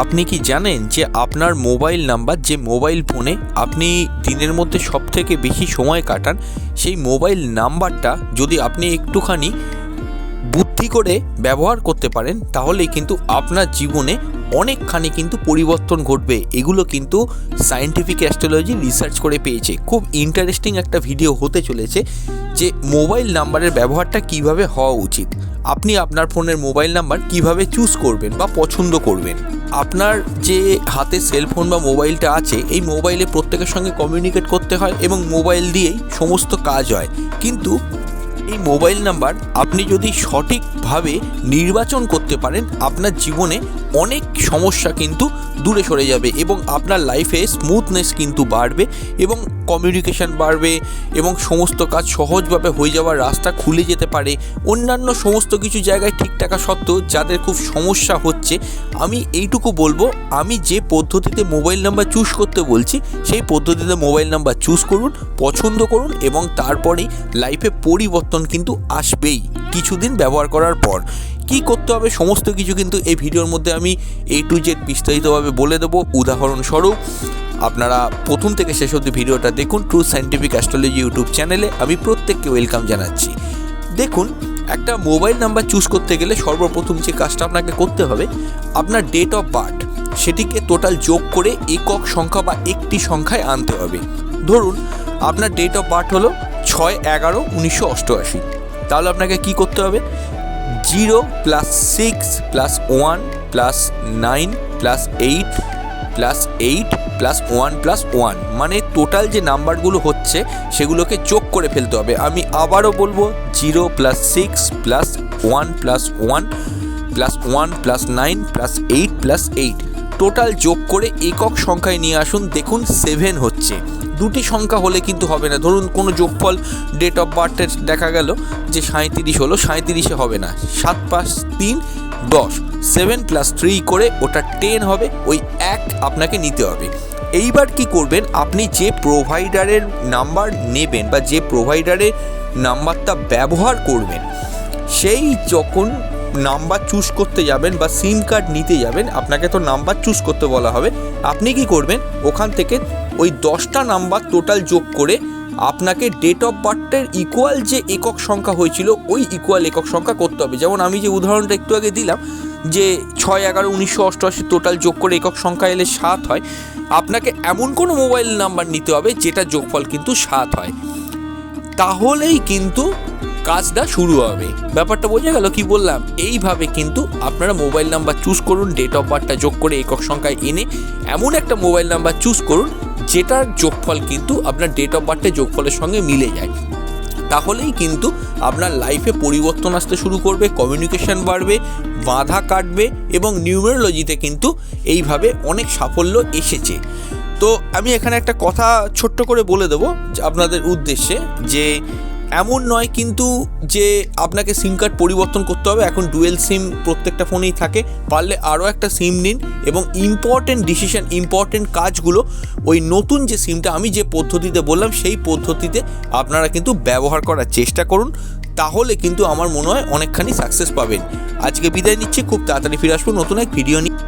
আপনি কি জানেন যে আপনার মোবাইল নাম্বার যে মোবাইল ফোনে আপনি দিনের মধ্যে সব থেকে বেশি সময় কাটান, সেই মোবাইল নাম্বারটা যদি আপনি একটুখানি বুদ্ধি করে ব্যবহার করতে পারেন, তাহলেই কিন্তু আপনার জীবনে অনেকখানি কিন্তু পরিবর্তন ঘটবে। এগুলো কিন্তু সায়েন্টিফিক অ্যাস্ট্রোলজি রিসার্চ করে পেয়েছে। খুব ইন্টারেস্টিং একটা ভিডিও হতে চলেছে যে মোবাইল নাম্বারের ব্যবহারটা কীভাবে হওয়া উচিত। আপনি আপনার ফোনের মোবাইল নাম্বার কীভাবে চুজ করবেন বা পছন্দ করবেন। আপনার যে হাতে সেলফোন বা মোবাইলটা আছে, এই মোবাইলে প্রত্যেকের সঙ্গে কমিউনিকেট করতে হয় এবং মোবাইল দিয়েই সমস্ত কাজ হয়। কিন্তু এই মোবাইল নাম্বার আপনি যদি সঠিকভাবে নির্বাচন করতে পারেন, আপনার জীবনে অনেক সমস্যা কিন্তু দূরে সরে যাবে এবং আপনার লাইফে স্মুথনেস কিন্তু বাড়বে এবং কমিউনিকেশন বাড়বে এবং সমস্ত কাজ সহজভাবে হয়ে যাওয়ার রাস্তা খুলে যেতে পারে। অন্যান্য সমস্ত কিছু জায়গায় ঠিক থাকা সত্ত্বেও যাদের খুব সমস্যা হচ্ছে, আমি এইটুকু বলব, আমি যে পদ্ধতিতে মোবাইল নাম্বার চুজ করতে বলছি, সেই পদ্ধতিতে মোবাইল নাম্বার চুজ করুন, পছন্দ করুন এবং তারপরেই লাইফে পরিবর্তন কিন্তু আসবেই, কিছুদিন ব্যবহার করার পর। কি করতে হবে সমস্ত কিছু কিন্তু এই ভিডিওর মধ্যে আমি এ টু জেড বিস্তারিতভাবে বলে দেবো। উদাহরণস্বরূপ, আপনারা প্রথম থেকে শেষ অবধি ভিডিওটা দেখুন ট্রু সায়েন্টিফিক অ্যাস্ট্রোলজি ইউটিউব চ্যানেলে আমি প্রত্যেককে ওয়েলকাম জানাচ্ছি। দেখুন, একটা মোবাইল নাম্বার চুজ করতে গেলে সর্বপ্রথম যে কাজটা আপনাকে করতে হবে, আপনার ডেট অফ বার্থ সেটিকে টোটাল যোগ করে একক সংখ্যা বা একটি সংখ্যায় আনতে হবে। ধরুন, আপনার ডেট অফ বার্থ হলো ছয় এগারো উনিশশো অষ্টআশি। তাহলে আপনাকে কি করতে হবে? Zero plus six plus one plus nine plus eight plus eight plus one plus one. মানে টোটাল যে নাম্বারগুলো হচ্ছে, সেগুলোকে যোগ করে ফেলতে হবে। আমি আবারও বলব, zero plus six plus one plus one plus one plus nine plus eight plus eight. Total যোগ করে একক সংখ্যায় নিয়ে আসুন, দেখুন সেভেন হচ্ছে। দুটি সংখ্যা হলে কিন্তু হবে না। ধরুন কোনো যোগফল ডেট অফ বার্থের দেখা গেল যে সাঁত্রিশ হলো সাঁত্রিশে হবে না। সাত পাঁচ তিন, দশ। সেভেন প্লাস থ্রি করে ওটা টেন হবে, ওই এক আপনাকে নিতে হবে। এইবার কি করবেন, আপনি যে প্রোভাইডারের নাম্বার নেবেন বা যে প্রোভাইডারের নাম্বারটা ব্যবহার করবেন, সেই যখন নাম্বার চুজ করতে যাবেন বা সিম কার্ড নিতে যাবেন, আপনাকে তো নাম্বার চুজ করতে বলা হবে। আপনি কি করবেন? ওখান থেকে ওই দশটা নাম্বার টোটাল যোগ করে আপনাকে ডেট অফ বার্থের ইকুয়াল যে একক সংখ্যা হয়েছিল, ওই ইকুয়াল একক সংখ্যা করতে হবে। যেমন আমি যে উদাহরণটা একটু আগে দিলাম, যে ছয় এগারো উনিশশো অষ্টআশি টোটাল যোগ করে একক সংখ্যা এলে সাত হয়, আপনাকে এমন কোনো মোবাইল নাম্বার নিতে হবে যেটা যোগফল কিন্তু সাত হয়। তাহলেই কিন্তু কাজটা শুরু হবে। ব্যাপারটা বোঝা গেল কি বললাম? এইভাবে কিন্তু আপনারা মোবাইল নাম্বার চুজ করুন ডেট অফ বার্থটা যোগ করে একক সংখ্যায় এনে এমন একটা মোবাইল নাম্বার চুজ করুন, যেটার যোগফল কিন্তু আপনার ডেট অফ বার্থের যোগফলের সঙ্গে মিলে যায়। তাহলেই কিন্তু আপনার লাইফে পরিবর্তন আসতে শুরু করবে কমিউনিকেশন বাড়বে, বাধা কাটবে এবং নিউমেরোলজিতে কিন্তু এইভাবে অনেক সাফল্য এসেছে। তো আমি এখানে একটা কথা ছোট্ট করে বলে দেবো, আপনাদের উদ্দেশ্যে যে এমন নয় কিন্তু যে আপনাকে সিম কার্ড পরিবর্তন করতে হবে, এখন ডুয়েল সিম প্রত্যেকটা ফোনেই থাকে, পারলে আরও একটা সিম নিন এবং ইম্পর্টেন্ট ডিসিশন ইম্পর্টেন্ট কাজগুলো, ওই নতুন যে সিমটা আমি যে পদ্ধতিতে বললাম, সেই পদ্ধতিতে আপনারা কিন্তু ব্যবহার করার চেষ্টা করুন, তাহলে কিন্তু আমার মনে হয় অনেকখানি সাকসেস পাবেন। আজকে বিদায় নিচ্ছি, খুব তাড়াতাড়ি ফিরে আসব নতুন এক ভিডিও নিয়ে।